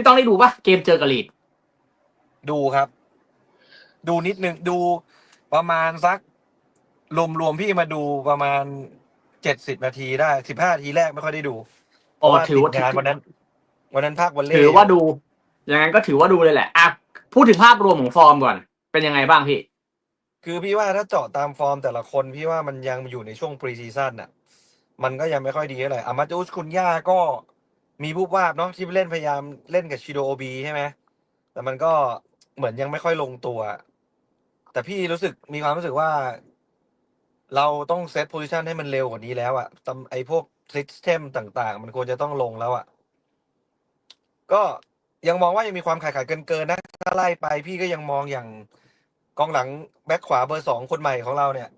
พี่ต้องได้ดูปะเกมเจอกับลีดดูครับ ดูนิดนึงดูประมาณสักรวมๆพี่มาดูประมาณเจ็ดสิบนาทีได้สิบห้านาทีแรกไม่ค่อยได้ดูเพโอ้ราะว่าถือว่าติดงานวันนั้น วันนั้นภาควันเล่ถือว่าดูอย่างนั้นก็ถือว่าดูเลยแหละอะพูดถึงภาพรวมของฟอร์มก่อน เป็นยังไงบ้างพี่ คือพี่ว่าถ้าเจาะตามฟอร์มแต่ละคนพี่ว่ามันยังอยู่ในช่วงปรีซีซั่นน่ะ มันก็ยังไม่ค่อยดีเท่าไหร่อามาจูสคุนย่าก็ มีผู้วาบเนาะที่เล่นพยายามเล่นกับชิโดโอบีใช่ไหมแต่มันก็เหมือนยังไม่ค่อยลงตัว แต่พี่รู้สึกมีความรู้สึกว่า เราต้องเซตโพซิชันให้มันเร็วกว่านี้แล้วอะตำไอพวกซิสเต็มต่าง ๆ มันควรจะต้องลงแล้วอะก็ยังมองว่ายังมีความขาดขาดเกินเกินๆนะ ถ้าไล่ไปพี่ก็ยังมองอย่างกองหลังแบ็คขวาเบอร์สองคนใหม่ของเราเนี่ย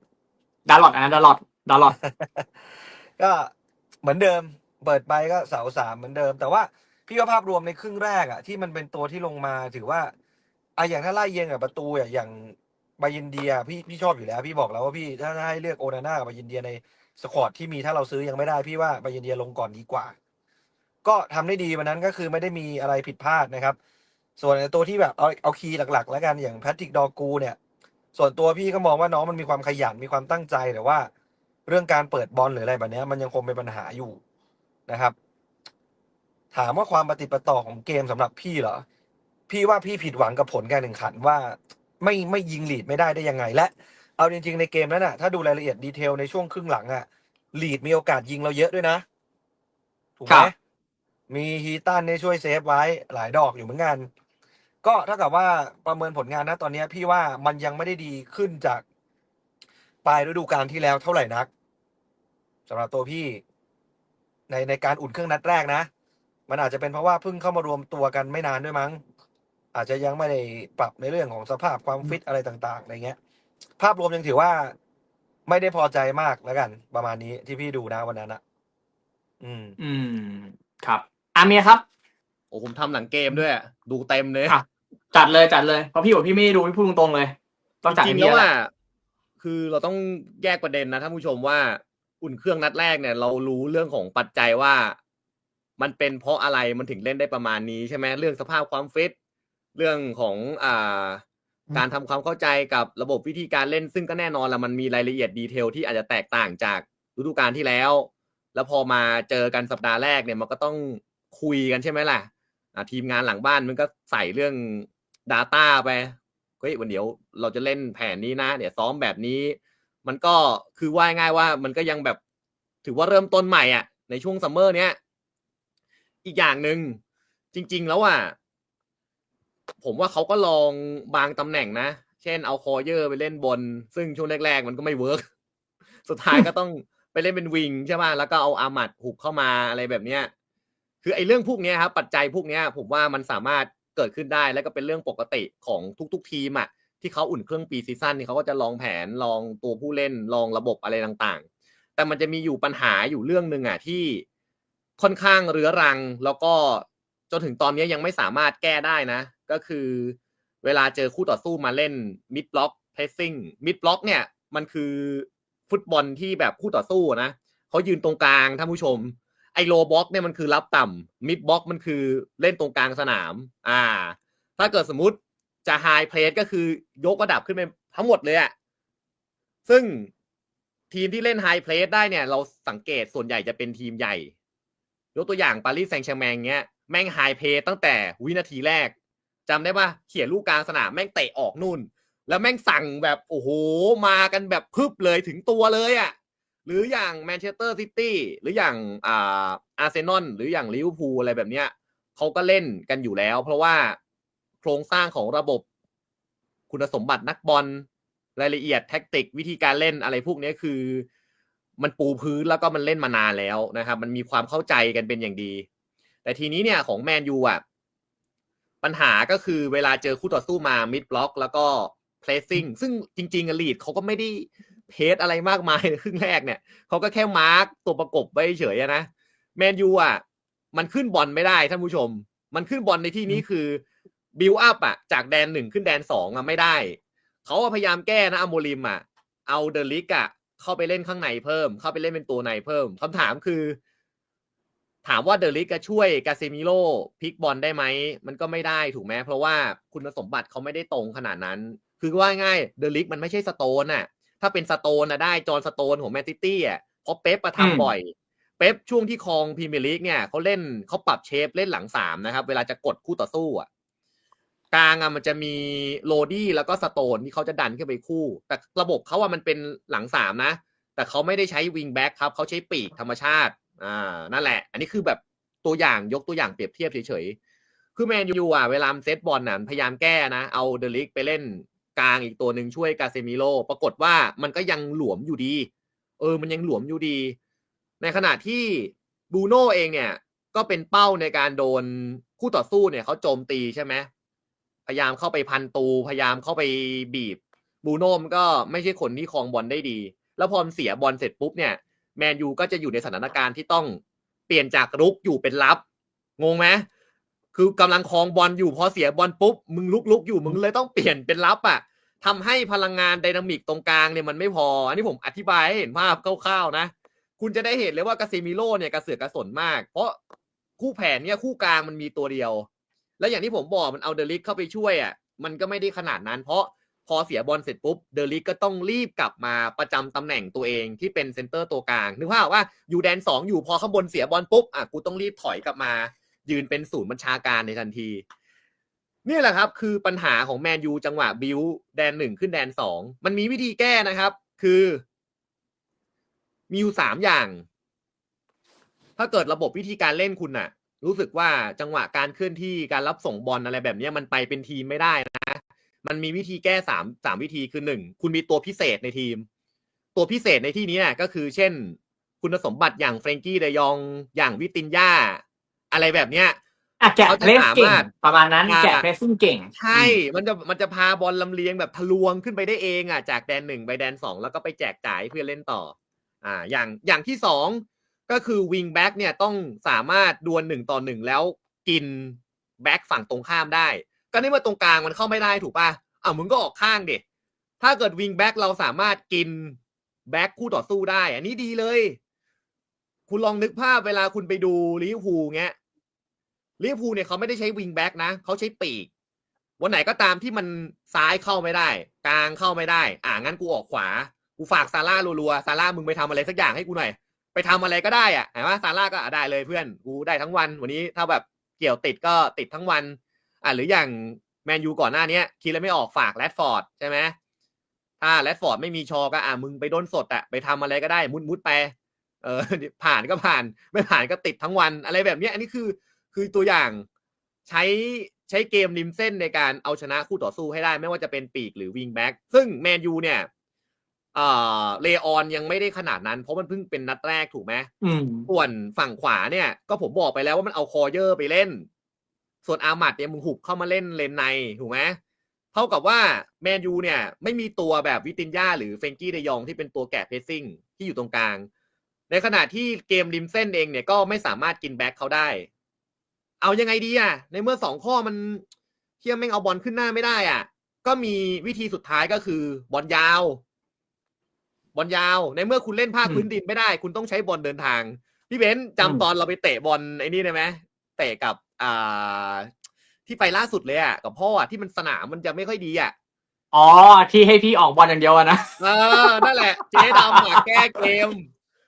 ดาร์ลอดอันนั้นดาร์ลอดดาร์ลอดก็เหมือนเดิม เปิดไปก็เสาสามเหมือนเดิม แต่ว่าพี่ว่าภาพรวมในครึ่งแรกอะที่มันเป็นตัวที่ลงมาถือว่าอะอย่างถ้าไล่เยียงกับประตูอะอย่างบายินเดียพี่พี่ชอบอยู่แล้ว พี่บอกแล้วว่าพี่ถ้าให้เลือกโอนาน่ากับบายินเดียในสควอตที่มีถ้าเราซื้อยังไม่ได้พี่ว่าบายินเดียลงก่อนดีกว่า ก็ทำได้ดีวันนั้นก็คือไม่ได้มีอะไรผิดพลาดนะครับ ส่วนตัวที่แบบเอาเอาคีย์หลัก ๆ แล้วกันอย่างแพทริกดอกูเนี่ย ส่วนตัวพี่ก็มองว่าน้องมันมีความขยันมีความตั้งใจแต่ว่า เรื่องการเปิดบอลหรืออะไรแบบนี้มันยังคงเป็นปัญหาอยู่ นะครับ ถามว่าความปฏิดประต่อของเกมสำหรับพี่เหรอ พี่ว่าพี่ผิดหวังกับผลการแข่งขันว่าไม่ไม่ยิงลีดไม่ได้ได้ยังไง และ เอาจริง ๆ ในเกมนั้นน่ะ ถ้าดูรายละเอียดดีเทลในช่วงครึ่งหลังอะลีดมีโอกาสยิงเราเยอะด้วยนะ ถูกครัไหมบมีฮีตันเนี่ยช่วยเซฟไว้หลายดอกอยู่เหมือนกัน ก็เท่ากับว่าประเมินผลงานนะตอนเนี้ยพี่ว่ามันยังไม่ได้ดีขึ้นจากปลายฤดูกาลที่แล้วเท่าไหร่นักสำหรับตัวพี่ ในในการอุ่นเครื่องนัดแรกนะ มันอาจจะเป็นเพราะว่าเพิ่งเข้ามารวมตัวกันไม่นานด้วยมั้ง อาจจะยังไม่ได้ปรับในเรื่องของสภาพความฟิตอะไรต่างๆอะไรเงี้ย ภาพรวมยังถือว่าไม่ได้พอใจมากแล้วกัน ประมาณนี้ที่พี่ดูนะวันนั้นอะอืม อืม ครับอาเมียครับ โอ้ผมทำหลังเกมด้วยอะดูเต็มเลยอะจัดเลยจัดเลยเพราะพี่บอกพี่ไม่ได้ดูพี่พูดตรงๆเลย ต้องจัดจริให้งๆเมีแล้ยวแหว่าละคือเราต้องแยกประเด็นนะท่านผู้ชมว่า อุ่นเครื่องนัดแรกเนี่ย เรารู้เรื่องของปัจจัยว่า มันเป็นเพราะอะไรมันถึงเล่นได้ประมาณนี้ใช่ไหมเรื่องสภาพความฟิตเรื่องของอ่าการทำความเข้าใจกับระบบวิธีการเล่นซึ่งก็แน่นอนละมันมีรายละเอียดดีเทลที่อาจจะแตกต่างจากฤดูกาลที่แล้ว แล้วพอมาเจอกันสัปดาห์แรกเนี่ยมันก็ต้องคุยกันใช่ไหมล่ะอ่าทีมงานหลังบ้านมันก็ใส่เรื่อง Data ไปเฮ้ยวันเดี๋ยวเราจะเล่นแผนนี้นะ เดี๋ยวซ้อมแบบนี้ มันก็คือว่าง่ายว่ามันก็ยังแบบถือว่าเริ่มต้นใหม่อะในช่วงซัมเมอร์เนี้ยอีกอย่างหนึ่งจริง ๆ แล้วอะผมว่าเขาก็ลองบางตำแหน่งนะ เช่นเอาคอเยอร์ไปเล่นบน ซึ่งช่วงแรก ๆ มันก็ไม่เวิร์กสุดท้ายก็ต้องไปเล่นเป็นวิงใช่ไหมแล้วก็เอาอามัดหุบเข้ามาอะไรแบบเนี้ยคือไอ้เรื่องพวกนี้ครับปัจจัยพวกนี้ผมว่ามันสามารถเกิดขึ้นได้แล้วก็เป็นเรื่องปกติของทุก ๆ ทีมอะ ที่เขาอุ่นเครื่องปีซีซั่นนี่เขาก็จะลองแผนลองตัวผู้เล่นลองระบบอะไรต่างๆ แต่มันจะมีอยู่ปัญหาอยู่เรื่องหนึ่งอะที่ค่อนข้างเรื้อรังแล้วก็จนถึงตอนนี้ยังไม่สามารถแก้ได้นะ ก็คือเวลาเจอคู่ต่อสู้มาเล่นมิดบล็อกเพสซิ่งมิดบล็อกเนี่ยมันคือฟุตบอลที่แบบคู่ต่อสู้นะเขายืนตรงกลางท่านผู้ชมไอโลบ็อกเนี่ยมันคือรับต่ำมิดบล็อกมันคือเล่นตรงกลางสนาม อ่า ถ้าเกิดสมมติ จะไฮเพลสก็คือยกระดับขึ้นไปทั้งหมดเลยอะซึ่งทีมที่เล่นไฮเพลสได้เนี่ย เราสังเกตส่วนใหญ่จะเป็นทีมใหญ่ ยกตัวอย่างปารีสแซงต์แชร์แมงเงี้ยแม่งไฮเพลสตั้งแต่วินาทีแรกจำได้ปะเขี่ยลูกกลางสนามแม่งเตะออกนู่น แล้วแม่งสั่งแบบโอ้โหมากันแบบพึบเลยถึงตัวเลยอะ่ะหรืออย่างแมนเชสเตอร์ซิตี้หรืออย่างอ่าอาร์เซนอลหรืออย่างลิเวอร์พูลอะไรแบบเนี้ยเขาก็เล่นกันอยู่แล้ว เพราะว่า โครงสร้างของระบบ คุณสมบัตินักบอลรายละเอียดแท็กติกวิธีการเล่นอะไรพวกนี้คือ มันปูพื้นแล้วก็มันเล่นมานานแล้วนะครับ มันมีความเข้าใจกันเป็นอย่างดี แต่ทีนี้เนี่ยของแมนยูอะปัญหาก็คือเวลาเจอคู่ต่อสู้มามิดบล็อก แล้วก็เพลสซิ่งซึ่งจริงๆอลีดเขาก็ไม่ได้เพสอะไรมากมายในครึ่งแรกเนี่ยเขาก็แค่มาร์กตัวประกบไว้เฉยๆนะแมนยูอะมันขึ้นบอลไม่ได้ท่านผู้ชม มันขึ้นบอลในที่นี้คือ บิลอัพอะจากแดนหนึ่งขึ้นแดนสองอะไม่ได้ เขาพยายามแก้นะอโมลิมอะเอาเดลิกอะเข้าไปเล่นข้างในเพิ่ม เข้าไปเล่นเป็นตัวในเพิ่มคำถามคือ ถามว่าเดลิกจะช่วยกาเซมิโร่พลิกบอลได้ไหม มันก็ไม่ได้ถูกไหมเพราะว่าคุณสมบัติเขาไม่ได้ตรงขนาดนั้น คือว่าง่ายเดลิกมันไม่ใช่สโตนน่ะถ้าเป็นสโตนนะได้จอร์นสโตนของแมนซิตี้อะเพราะเป๊ปประอืมทำบ่อยเป๊ปช่วงที่ครองพรีเมียร์ลีกเนี่ยเขาเล่นเขาปรับเชฟเล่นหลังสามนะครับ เวลาจะกดคู่ต่อสู้อะ กลางอะมันจะมีโรดี้แล้วก็สโตนที่เขาจะดันขึ้นไปคู่ แต่ระบบเขาว่ามันเป็นหลังสามนะ แต่เขาไม่ได้ใช้วิงแบ็กครับเขาใช้ปีกธรรมชาติอ่านั่นแหละ อันนี้คือแบบตัวอย่างยกตัวอย่างเปรียบเทียบเฉยๆ คือแมนยูอะเวลาเซตบอลน่ะพยายามแก้นะ เอาเดลิกไปเล่นกลางอีกตัวหนึ่งช่วยกาเซมิโลปรากฏว่ามันก็ยังหลวมอยู่ดี เออ มันยังหลวมอยู่ดี ในขณะที่บูโน่เองเนี่ย ก็เป็นเป้าในการโดนคู่ต่อสู้เนี่ยเขาโจมตีใช่ไหม พยายามเข้าไปพันตู พยายามเข้าไปบีบ บูโน่มก็ไม่ใช่คนที่ครองบอลได้ดี แล้วพอมเสียบอลเสร็จปุ๊บเนี่ยแมนยูก็จะอยู่ในสถานการณ์ที่ต้องเปลี่ยนจากรุกอยู่เป็นรับ งงไหมคือกำลังครองบอลอยู่พอเสียบอลปุ๊บมึงลุกลุกอยู่มึงเลยต้องเปลี่ยนเป็นรับอะทำให้พลังงานไดนามิกตรงกลางเนี่ยมันไม่พอ อันนี้ผมอธิบายให้เห็นภาพคร่าวๆนะ คุณจะได้เห็นเลยว่ากาเซมิโลเนี่ยกระเสือกกระสนมาก เพราะคู่แผนเนี่ยคู่กลางมันมีตัวเดียว แล้วอย่างที่ผมบอกมันเอาเดลิกเข้าไปช่วยอะมันก็ไม่ได้ขนาดนั้น เพราะพอเสียบอลเสร็จปุ๊บเดลิกก็ต้องรีบกลับมาประจำตำแหน่งตัวเองที่เป็นเซนเตอร์ตัวกลางนึกภาพว่าอยู่แดนสองอยู่พอข้างบนเสียบอลปุ๊บอะกูต้องรีบถอยกลับมา ยืนเป็นศูนย์บัญชาการในทันทีนี่แหละครับ คือปัญหาของแมนยูจังหวะบิวแดนหนึ่งขึ้นแดนสองมันมีวิธีแก้นะครับ คือ มีอยู่สามอย่าง ถ้าเกิดระบบวิธีการเล่นคุณน่ะ รู้สึกว่าจังหวะการเคลื่อนที่การรับส่งบอลอะไรแบบเนี้ยมันไปเป็นทีมไม่ได้นะ มันมีวิธีแก้สามสามวิธีคือหนึ่งคุณมีตัวพิเศษในทีม ตัวพิเศษในที่นี้น่ะก็คือ เช่น คุณสมบัติอย่างเฟรงกี้เดยองอย่างวิตินยาอะไรแบบเนี้ยอะแกะเขาจะเพรสเก่งสามารถประมาณนั้นอ่าแกะเพรสซิ่งเก่ง ใช่ มันจะมันจะพาบอลลำเลียงแบบทะลวงขึ้นไปได้เองอะจากแดนหนึ่งไปแดนสองแล้วก็ไปแจกจ่ายให้เพื่อนเล่นต่อ อ่า อย่างอย่างที่สอง ก็คือวิงแบ็กเนี่ยต้องสามารถดวลหนึ่งต่อหนึ่งแล้วกินแบ็กฝั่งตรงข้ามได้ ก็ในเมื่อตรงกลางมันเข้าไม่ได้ถูกป่ะอ้าวมึงก็ออกข้างเด็ถ้าเกิดวิงแบ็กเราสามารถกินแบ็กคู่ต่อสู้ได้ อันนี้ดีเลย คุณลองนึกภาพเวลาคุณไปดูลิเวอร์พูลเงี้ยลิเวอร์พูลเนี่ยเขาไม่ได้ใช้วิงแบ็กนะเขาใช้ปีก วันไหนก็ตามที่มันซ้ายเข้าไม่ได้ กลางเข้าไม่ได้ อ่างั้นกูออกขวา กูฝากซาร่ารัวๆซาร่ามึงไปทำอะไรสักอย่างให้กูหน่อย ไปทำอะไรก็ได้อะเห็นไหมซาร่าก็ได้เลยเพื่อนกูได้ทั้งวัน วันนี้ถ้าแบบเกี่ยวติดก็ติดทั้งวัน อ่าหรืออย่างแมนยูก่อนหน้าเนี้ยคิดแล้วไม่ออกฝากแรดฟอร์ดใช่ไหมถ้าแรดฟอร์ดไม่มีชอก็อะมึงไปโดนสดอะไปทำอะไรก็ได้มุดมุดๆไปเออผ่านก็ผ่านไม่ผ่านก็ติดทั้งวันอะไรแบบนี้อันนี้คือคือตัวอย่างใช้ใช้เกมริมเส้นในการเอาชนะคู่ต่อสู้ให้ได้ ไม่ว่าจะเป็นปีกหรือวิงแบ็กซึ่งแมนยูเนี่ย เอ่อเลออนยังไม่ได้ขนาดนั้น เพราะมันเพิ่งเป็นนัดแรกถูกไหมอืม ส่วนฝั่งขวาเนี่ย ก็ผมบอกไปแล้วว่ามันเอาคอเยอร์ไปเล่น ส่วนอามัดเนี่ยมึงหุบเข้ามาเล่นเลนในถูกไหมเท่ากับว่าแมนยูเนี่ย ไม่มีตัวแบบวิตินยาหรือเฟรงกี้เดยองที่เป็นตัวแกะเพซซิ่งที่อยู่ตรงกลาง ในขณะที่เกมริมเส้นเองเนี่ยก็ไม่สามารถกินแบ็คเขาได้ เอายังไงดีอะ ในเมื่อสองข้อมันเที่ยแม่งเอาบอลขึ้นหน้าไม่ได้อะ ก็มีวิธีสุดท้ายก็คือบอลยาว บอลยาว ในเมื่อคุณเล่นภาคอืมพื้นดินไม่ได้ คุณต้องใช้บอลเดินทาง พี่เบนซ์อืมจำตอนเราไปเตะบอลไอ้นี่ได้ไหมเตะกับอ่าที่ไปล่าสุดเลยอะกับพ่ออะที่มันสนามมันจะไม่ค่อยดีอะอ๋อ ที่ให้พี่ออกบอลอย่างเดียวอะนะเออนั่นแหละ เจ๊ดำอะแก้เกม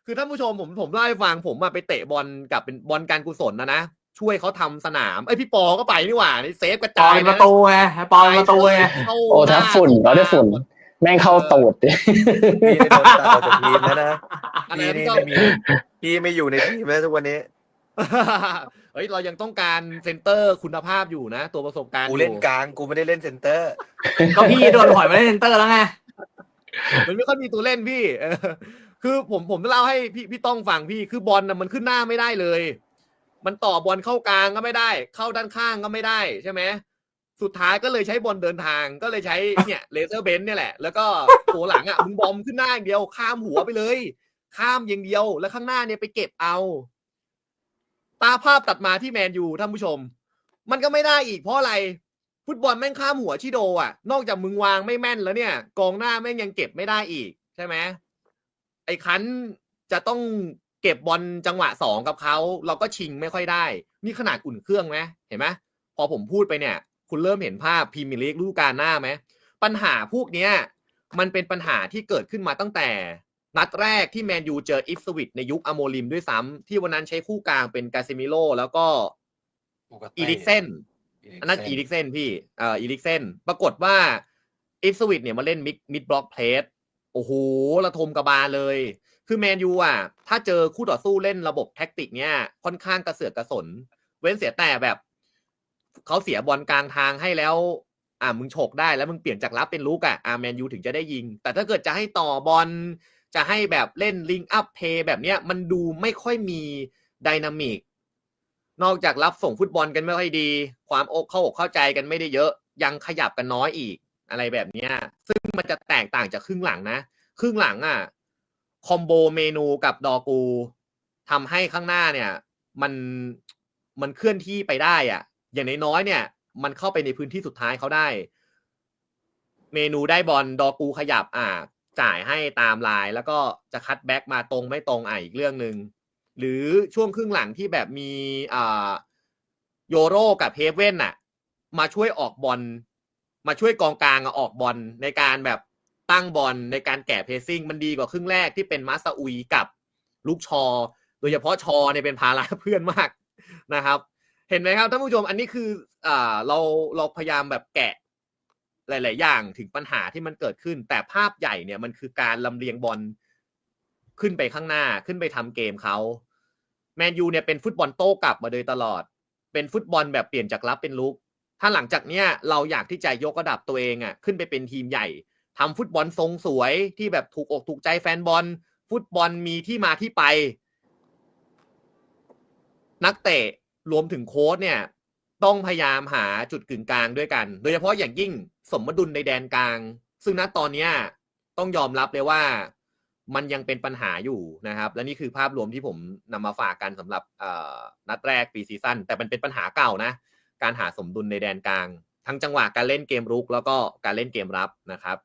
คือท่านผู้ชมผมผมเล่าให้ฟังผมมาไปเตะบอลกับเป็นบอลการกุศลนะนะช่วยเขาทำสนามเอ้ยพี่ปอก็ไปนี่หว่านี่เซฟกระปอจายเป็นประตูไงปอเป็นประตูไงเข้าโอ้ถ้าฝุ่นก็ได้ฝุ่น แม่งเข้าตูดดิพี่ได้โดนตัดออกจากทีมแล้วนะอะไรพี่นะนี่พี่ต้อไม่มีพี่ไม่อยู่ในทีมแล้วทุกวันนี้ เฮ้ยเรายังต้องการเซนเตอร์คุณภาพอยู่นะ ตัวประสบการณ์กูอยู่เล่นกลางกูไม่ได้เล่นเซนเตอร์ ก็พี่โดนถอยมาเล่นเซนเตอร์แล้วไง มันไม่ค่อยมีตัวเล่นพี่เออคือผมผมจะเล่าให้พี่พี่ต้องฟังพี่คือบอลน่ะมันขึ้นหน้าไม่ได้เลย มันต่อบอลเข้ากลางก็ไม่ได้ เข้าด้านข้างก็ไม่ได้ใช่ไหม สุดท้ายก็เลยใช้บอลเดินทางก็เลยใช้เนี่ยเลเซอร์เบนเนี่ยแหละ แล้วก็ตัวหลังอะมึงบอมขึ้นหน้าอย่างเดียว ข้ามหัวไปเลย ข้ามอย่างเดียว แล้วข้างหน้าเนี่ยไปเก็บเอา ตาภาพตัดมาที่แมนยูท่านผู้ชม มันก็ไม่ได้อีกเพราะอะไร ฟุตบอลแม่งข้ามหัวชิโดอะ นอกจากมึงวางไม่แม่นแล้วเนี่ย กองหน้าแม่งยังเก็บไม่ได้อีก ใช่ไหมไอ้คันจะต้องเก็บบอลจังหวะสองกับเขาเราก็ชิงไม่ค่อยได้ นี่ขนาดอุ่นเครื่องไหมเห็นไหมพอผมพูดไปเนี่ย คุณเริ่มเห็นภาพพรีเมียร์ลีกฤดูกาลหน้าไหมปัญหาพวกเนี้ยมันเป็นปัญหาที่เกิดขึ้นมาตั้งแต่ นัดแรกที่แมนยูเจออิฟสวิตในยุคอโมลิมด้วยซ้ำที่วันนั้นใช้คู่กลางเป็นกาซิมิโลแล้วก็ปูกาเต้อีริกเซนอันนั้นอีริกเซนพี่เอ่ออีริกเซนปรากฏว่าอิฟสวิตเนี่ยมาเล่นมิดมิดบล็อกเพลสโอ้โหระทมกระบาลเลย คือแมนยูอะ ถ้าเจอคู่ต่อสู้เล่นระบบแท็กติกเนี่ยค่อนข้างกระเสือกกระสน เว้นเสียแต่แบบ เขาเสียบอลกลางทางให้แล้ว อ่ามึงฉกได้แล้วมึงเปลี่ยนจากรับเป็นลูกอะอ่าแมนยูถึงจะได้ยิง แต่ถ้าเกิดจะให้ต่อบอลจะให้แบบเล่นลิงอัพเพย์แบบเนี้ยมันดูไม่ค่อยมีไดนามิกนอกจากรับส่งฟุตบอลกันไม่ค่อยดี ความอกเข้าอกเข้าใจกันไม่ได้เยอะ ยังขยับกันน้อยอีกอะไรแบบเนี้ย ซึ่งมันจะแตกต่างจากครึ่งหลังนะครึ่งหลังอะคอมโบเมนูกับดอกูทำให้ข้างหน้าเนี่ย มันมันเคลื่อนที่ไปได้อะ อย่างน้อยๆเนี่ย มันเข้าไปในพื้นที่สุดท้ายเขาได้ เมนูได้บอลดอกูขยับอ่าจ่ายให้ตามลายแล้วก็จะคัดแบ็กมาตรงไม่ตรงอะอีกเรื่องหนึ่งหรือช่วงครึ่งหลังที่แบบมีอ่าโยโรกับเฮเว่นน่ะ มาช่วยออกบอลมาช่วยกองกลางออกบอลในการแบบตั้งบอลในการแกะเพซิ่งมันดีกว่าครึ่งแรกที่เป็นมาสตาอุยกับลูกชอ โดยเฉพาะชอเนี่ยเป็นภาระเพื่อนมากนะครับ เห็นไหมครับท่านผู้ชมอันนี้คืออ่าเราเราพยายามแบบแกะหลาย ๆ อย่างถึงปัญหาที่มันเกิดขึ้น แต่ภาพใหญ่เนี่ยมันคือการลำเลียงบอลขึ้นไปข้างหน้าขึ้นไปทำเกมเขาแมนยูเนี่ยเป็นฟุตบอลโต้กลับมาโดยตลอด เป็นฟุตบอลแบบเปลี่ยนจากรับเป็นลุก ถ้าหลังจากเนี้ยเราอยากที่จะยกระดับตัวเองอะขึ้นไปเป็นทีมใหญ่ทำฟุตบอลทรงสวยที่แบบถูกอกถูกใจแฟนบอล ฟุตบอลมีที่มาที่ไป นักเตะ รวมถึงโค้ชเนี่ย ต้องพยายามหาจุดกึ่งกลางด้วยกัน โดยเฉพาะอย่างยิ่งสมดุลในแดนกลาง ซึ่งณตอนเนี้ต้องยอมรับเลยว่ามันยังเป็นปัญหาอยู่นะครับ และนี่คือภาพรวมที่ผมนำมาฝากกันสำหรับนัดแรกปีซีซั่นแต่มันเป็นปัญหาเก่านะ การหาสมดุลในแดนกลาง ทั้งจังหวะการเล่นเกมรุกแล้วก็การเล่นเกมรับนะครับ